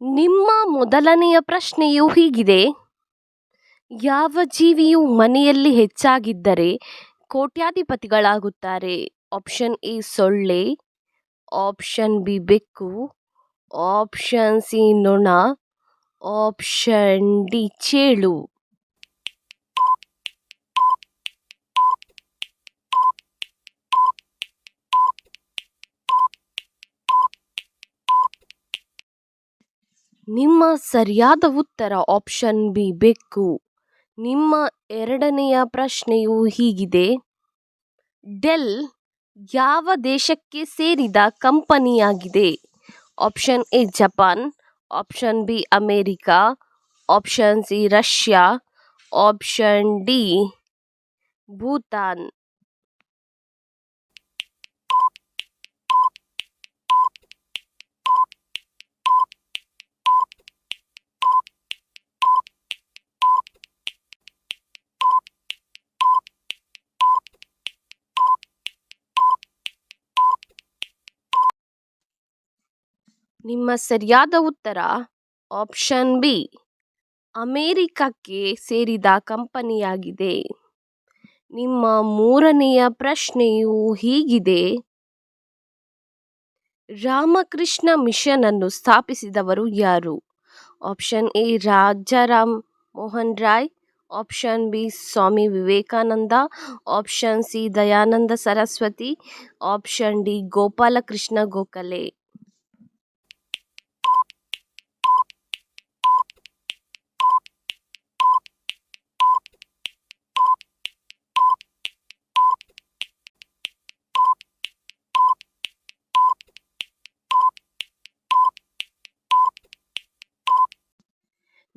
ನಿಮ್ಮ ಮೊದಲನೆಯ ಪ್ರಶ್ನೆಯು ಹೀಗಿದೆ. ಯಾವ ಜೀವಿಯು ಮನೆಯಲ್ಲಿ ಹೆಚ್ಚಾಗಿದ್ದರೆ ಕೋಟ್ಯಾಧಿಪತಿಗಳಾಗುತ್ತಾರೆ? ಆಪ್ಷನ್ ಎ ಸೊಳ್ಳೆ, ಆಪ್ಷನ್ ಬಿ ಬೆಕ್ಕು, ಆಪ್ಷನ್ ಸಿ ನೊಣ, ಆಪ್ಷನ್ ಡಿ ಚೇಳು. ನಿಮ್ಮ ಸರಿಯಾದ ಉತ್ತರ ಆಪ್ಷನ್ ಬಿ ಬೆಕ್ಕು ನಿಮ್ಮ ಎರಡನೆಯ ಪ್ರಶ್ನೆಯು ಹೀಗಿದೆ. ಡೆಲ್ ಯಾವ ದೇಶಕ್ಕೆ ಸೇರಿದ ಕಂಪನಿಯಾಗಿದೆ? Option A Japan option B America option C Russia option D Bhutan. ನಿಮ್ಮ ಸರಿಯಾದ ಉತ್ತರ ಆಪ್ಷನ್ ಬಿ. ಅಮೇರಿಕಕ್ಕೆ ಸೇರಿದ ಕಂಪನಿಯಾಗಿದೆ. ನಿಮ್ಮ ಮೂರನೆಯ ಪ್ರಶ್ನೆಯು ಹೀಗಿದೆ. ರಾಮಕೃಷ್ಣ ಮಿಷನ್ ಅನ್ನು ಸ್ಥಾಪಿಸಿದವರು ಯಾರು? Option A Rajaram Mohan Roy, option B Swami Vivekananda, option C Dayananda Saraswati, option D Gopalakrishna Gokhale.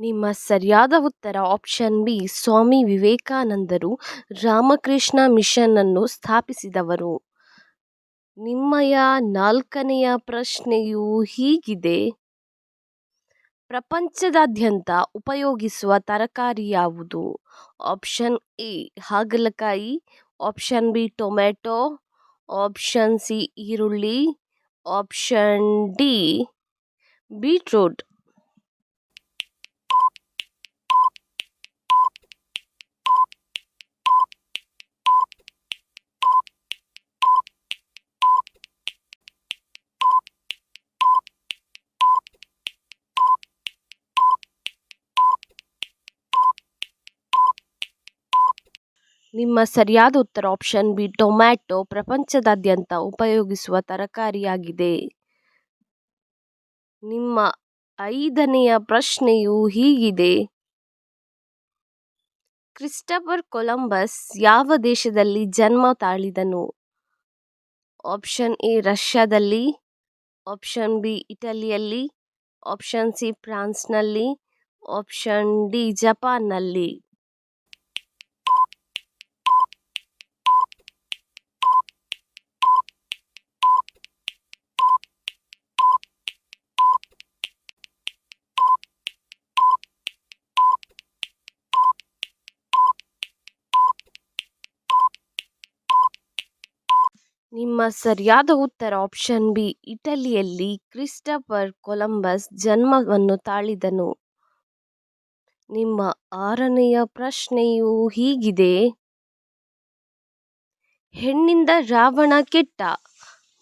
ನಿಮ್ಮ ಸರಿಯಾದ ಉತ್ತರ ಆಪ್ಷನ್ ಬಿ, ಸ್ವಾಮಿ ವಿವೇಕಾನಂದರು, ರಾಮಕೃಷ್ಣ ಮಿಷನ್ ಅನ್ನು ಸ್ಥಾಪಿಸಿದವರು. ನಿಮ್ಮಯ ನಾಲ್ಕನೆಯ ಪ್ರಶ್ನೆಯು ಹೀಗಿದೆ. ಪ್ರಪಂಚದಾದ್ಯಂತ ಉಪಯೋಗಿಸುವ ತರಕಾರಿ ಯಾವುದು? ಆಪ್ಷನ್ ಎ, ಹಾಗಲಕಾಯಿ, option B tomato option C, ಈರುಳ್ಳಿ, ಆಪ್ಷನ್ ಡಿ, ಬೀಟ್ರೂಟ್. ನಿಮ್ಮ ಸರಿಯಾದ ಉತ್ತರ ಆಪ್ಷನ್ ಬಿ ಟೊಮ್ಯಾಟೊ ಪ್ರಪಂಚದಾದ್ಯಂತ ಉಪಯೋಗಿಸುವ ತರಕಾರಿಯಾಗಿದೆ. ನಿಮ್ಮ ಐದನೆಯ ಪ್ರಶ್ನೆಯು ಹೀಗಿದೆ. ಕ್ರಿಸ್ಟಫರ್ ಕೊಲಂಬಸ್ ಯಾವ ದೇಶದಲ್ಲಿ ಜನ್ಮ ತಾಳಿದನು? ಆಪ್ಷನ್ ಎ ರಷ್ಯಾದಲ್ಲಿ. ಆಪ್ಷನ್ ಬಿ ಇಟಲಿಯಲ್ಲಿ. ಆಪ್ಷನ್ ಸಿ ಫ್ರಾನ್ಸ್ನಲ್ಲಿ. ಆಪ್ಷನ್ ಡಿ ಜಪಾನ್ನಲ್ಲಿ. ನಿಮ್ಮ ಸರಿಯಾದ ಉತ್ತರ ಆಪ್ಷನ್ ಬಿ ಇಟಲಿಯಲ್ಲಿ ಕ್ರಿಸ್ಟಫರ್ ಕೊಲಂಬಸ್ ಜನ್ಮವನ್ನು ತಾಳಿದನು. ನಿಮ್ಮ ಆರನೆಯ ಪ್ರಶ್ನೆಯು ಹೀಗಿದೆ. ಹೆಣ್ಣಿಂದ ರಾವಣ ಕೆಟ್ಟ,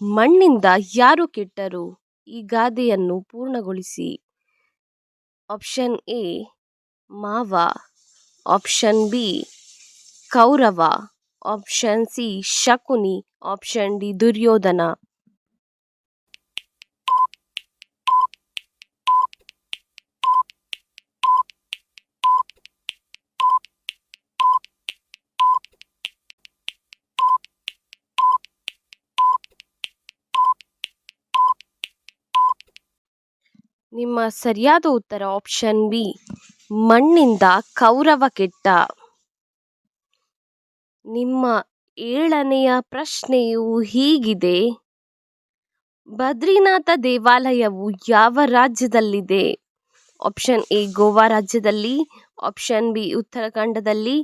ಮಣ್ಣಿಂದ ಯಾರು ಕೆಟ್ಟರು? ಈ ಗಾದೆಯನ್ನು ಪೂರ್ಣಗೊಳಿಸಿ. ಆಪ್ಷನ್ ಎ ಮಾವ. Option B Kaurava. Option C Shakuni. Option D Duryodhana. ನಿಮ್ಮ ಸರಿಯಾದ ಉತ್ತರ ಆಪ್ಷನ್ ಬಿ ಮಣ್ಣಿಂದ ಕೌರವ ಕೆಟ್ಟ. ನಿಮ್ಮ ಏಳನೆಯ ಪ್ರಶ್ನೆಯು ಹೀಗಿದೆ. ಬದ್ರಿನಾಥ ದೇವಾಲಯವು ಯಾವ ರಾಜ್ಯದಲ್ಲಿದೆ? ಆಪ್ಷನ್ ಎ, ಗೋವಾ ರಾಜ್ಯದಲ್ಲಿ, ಆಪ್ಷನ್ ಬಿ, ಉತ್ತರಾಖಂಡದಲ್ಲಿ,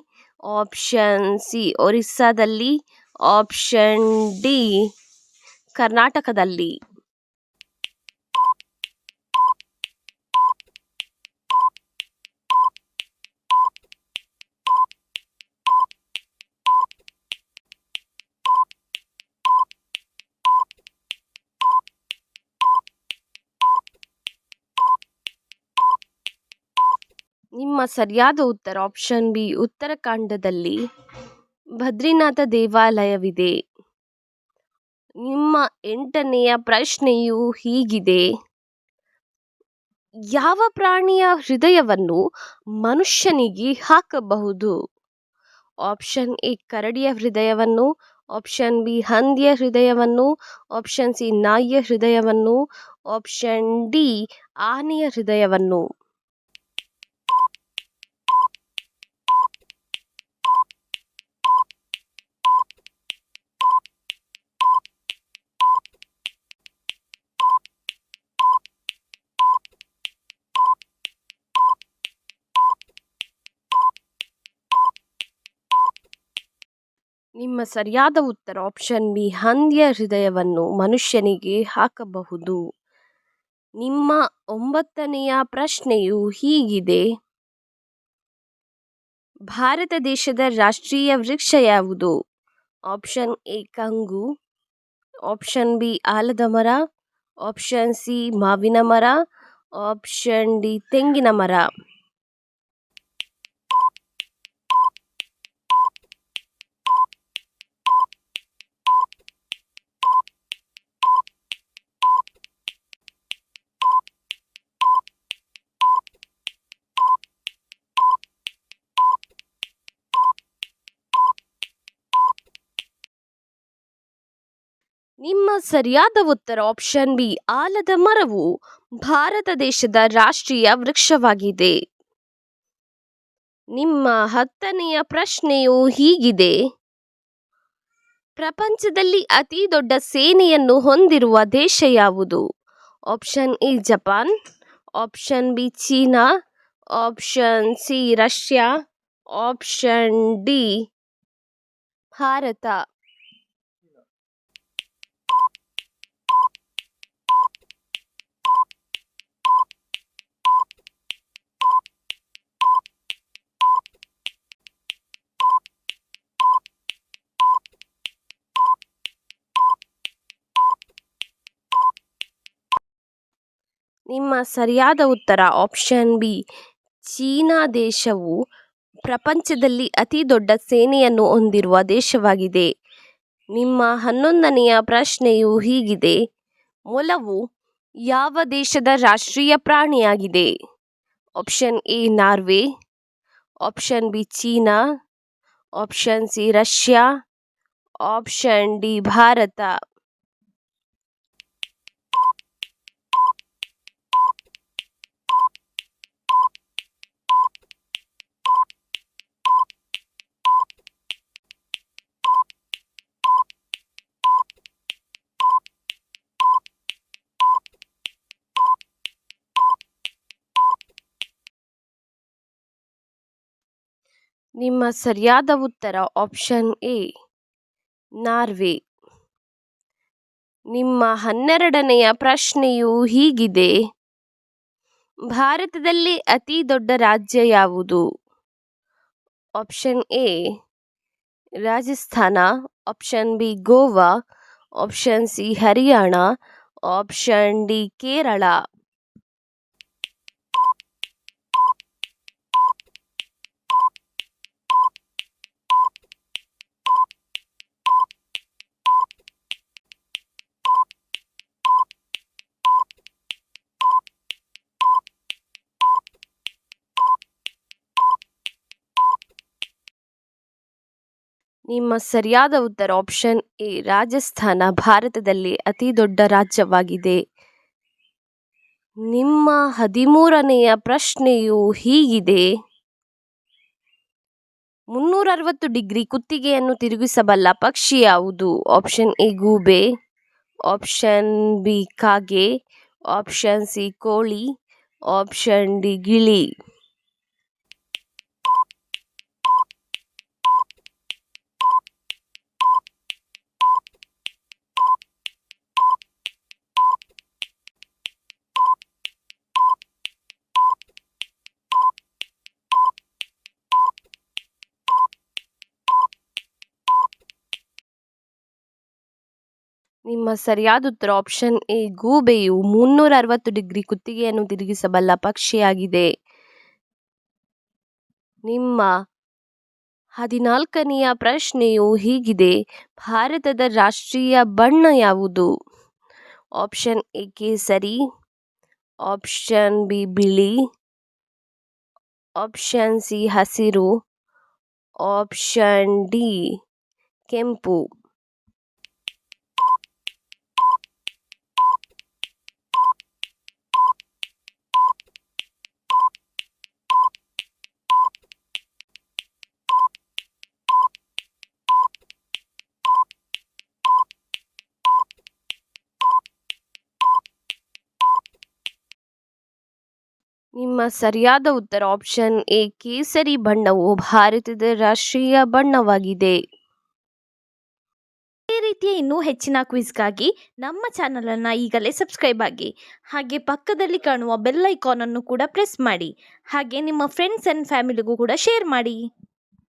ಆಪ್ಷನ್ ಸಿ, ಒರಿಸ್ಸಾದಲ್ಲಿ, ಆಪ್ಷನ್ ಡಿ, ಕರ್ನಾಟಕದಲ್ಲಿ ನಿಮ್ಮ ಸರಿಯಾದ ಉತ್ತರ ಆಪ್ಷನ್ ಬಿ ಉತ್ತರಾಖಂಡದಲ್ಲಿ ಬದ್ರಿನಾಥ ದೇವಾಲಯವಿದೆ. ನಿಮ್ಮ ಎಂಟನೆಯ ಪ್ರಶ್ನೆಯು ಹೀಗಿದೆ. ಯಾವ ಪ್ರಾಣಿಯ ಹೃದಯವನ್ನು ಮನುಷ್ಯನಿಗೆ ಹಾಕಬಹುದು? ಆಪ್ಷನ್ ಎ ಕರಡಿಯ ಹೃದಯವನ್ನು ಆಪ್ಷನ್ ಬಿ ಹಂದಿಯ ಹೃದಯವನ್ನು ಆಪ್ಷನ್ ಸಿ ನಾಯಿಯ ಹೃದಯವನ್ನು ಆಪ್ಷನ್ ಡಿ ಆನೆಯ ಹೃದಯವನ್ನು. ನಿಮ್ಮ ಸರಿಯಾದ ಉತ್ತರ ಆಪ್ಷನ್ ಬಿ ಹಂದಿಯ ಹೃದಯವನ್ನು ಮನುಷ್ಯನಿಗೆ ಹಾಕಬಹುದು. ನಿಮ್ಮ ಒಂಬತ್ತನೆಯ ಪ್ರಶ್ನೆಯು ಹೀಗಿದೆ. ಭಾರತ ದೇಶದ ರಾಷ್ಟ್ರೀಯ ವೃಕ್ಷ ಯಾವುದು? ಆಪ್ಷನ್ ಎ ಕಂಗು. ಆಪ್ಷನ್ ಬಿ ಆಲದ ಮರ. ಆಪ್ಷನ್ ಸಿ ಮಾವಿನ ಮರ. ಆಪ್ಷನ್ ಡಿ ತೆಂಗಿನ ಮರ. ನಿಮ್ಮ ಸರಿಯಾದ ಉತ್ತರ ಆಪ್ಷನ್ ಬಿ ಆಲದ ಮರವು ಭಾರತ ದೇಶದ ರಾಷ್ಟ್ರೀಯ ವೃಕ್ಷವಾಗಿದೆ. ನಿಮ್ಮ ಹತ್ತನೆಯ ಪ್ರಶ್ನೆಯು ಹೀಗಿದೆ. ಪ್ರಪಂಚದಲ್ಲಿ ಅತಿ ದೊಡ್ಡ ಸೇನೆಯನ್ನು ಹೊಂದಿರುವ ದೇಶ ಯಾವುದು? Option A Japan. Option B China. Option C Russia. Option D Bharat. ನಿಮ್ಮ ಸರಿಯಾದ ಉತ್ತರ ಆಪ್ಷನ್ ಬಿ. ಚೀನಾ ದೇಶವು ಪ್ರಪಂಚದಲ್ಲಿ ಅತಿ ದೊಡ್ಡ ಸೇನೆಯನ್ನು ಹೊಂದಿರುವ ದೇಶವಾಗಿದೆ. ನಿಮ್ಮ ಹನ್ನೊಂದನೆಯ ಪ್ರಶ್ನೆಯು ಹೀಗಿದೆ. ಮೊಲವು ಯಾವ ದೇಶದ ರಾಷ್ಟ್ರೀಯ ಪ್ರಾಣಿಯಾಗಿದೆ? Option A, Norway. Option B, China. Option C, Russia. Option D, Bharat. ನಿಮ್ಮ ಸರಿಯಾದ ಉತ್ತರ ಆಪ್ಷನ್ ಎ ನಾರ್ವೆ. ನಿಮ್ಮ ಹನ್ನೆರಡನೆಯ ಪ್ರಶ್ನೆಯು ಹೀಗಿದೆ. ಭಾರತದಲ್ಲಿ ಅತಿ ದೊಡ್ಡ ರಾಜ್ಯ ಯಾವುದು? Option A Rajasthan. Option B Goa. Option C Haryana. Option D Kerala. ನಿಮ್ಮ ಸರಿಯಾದ ಉತ್ತರ ಆಪ್ಷನ್ ಎ, ರಾಜಸ್ಥಾನ, ಭಾರತದಲ್ಲಿ ಅತಿ ದೊಡ್ಡ ರಾಜ್ಯವಾಗಿದೆ. ನಿಮ್ಮ ಹದಿಮೂರನೆಯ ಪ್ರಶ್ನೆಯು ಹೀಗಿದೆ. ಮುನ್ನೂರ ಅರವತ್ತು ಡಿಗ್ರಿ ಕುತ್ತಿಗೆಯನ್ನು ತಿರುಗಿಸಬಲ್ಲ ಪಕ್ಷಿ ಯಾವುದು? ಆಪ್ಷನ್ ಎ, ಗೂಬೆ. ಆಪ್ಷನ್ ಬಿ, ಕಾಗೆ. ಆಪ್ಷನ್ ಸಿ, ಕೋಳಿ. ಆಪ್ಷನ್ ಡಿ, ಗಿಳಿ. ನಿಮ್ಮ ಸರಿಯಾದ ಉತ್ತರ ಆಪ್ಷನ್ ಎ, ಗೂಬೆಯು ಮುನ್ನೂರ ಅರವತ್ತು ಡಿಗ್ರಿ ಕುತ್ತಿಗೆಯನ್ನು ತಿರುಗಿಸಬಲ್ಲ ಪಕ್ಷಿಯಾಗಿದೆ. ನಿಮ್ಮ ಹದಿನಾಲ್ಕನೆಯ ಪ್ರಶ್ನೆಯು ಹೀಗಿದೆ. ಭಾರತದ ರಾಷ್ಟ್ರೀಯ ಬಣ್ಣ ಯಾವುದು? ಆಪ್ಷನ್ ಎ, ಕೇಸರಿ. ಆಪ್ಷನ್ ಬಿ, ಬಿಳಿ. ಆಪ್ಷನ್ ಸಿ, ಹಸಿರು. ಆಪ್ಷನ್ ಡಿ, ಕೆಂಪು. ನಿಮ್ಮ ಸರಿಯಾದ ಉತ್ತರ ಆಪ್ಷನ್ ಎ ಕೇಸರಿ ಬಣ್ಣವು ಭಾರತದ ರಾಷ್ಟ್ರೀಯ ಬಣ್ಣವಾಗಿದೆ. ಇದೇ ರೀತಿಯ ಇನ್ನೂ ಹೆಚ್ಚಿನ ಕ್ವಿಜ್ಗಾಗಿ ನಮ್ಮ ಚಾನಲನ್ನು ಈಗಲೇ ಸಬ್ಸ್ಕ್ರೈಬ್ ಆಗಿ. ಹಾಗೆ ಪಕ್ಕದಲ್ಲಿ ಕಾಣುವ ಬೆಲ್ ಐಕಾನನ್ನು ಕೂಡ ಪ್ರೆಸ್ ಮಾಡಿ. ಹಾಗೆ ನಿಮ್ಮ ಫ್ರೆಂಡ್ಸ್ ಆ್ಯಂಡ್ ಫ್ಯಾಮಿಲಿಗೂ ಕೂಡ ಶೇರ್ ಮಾಡಿ.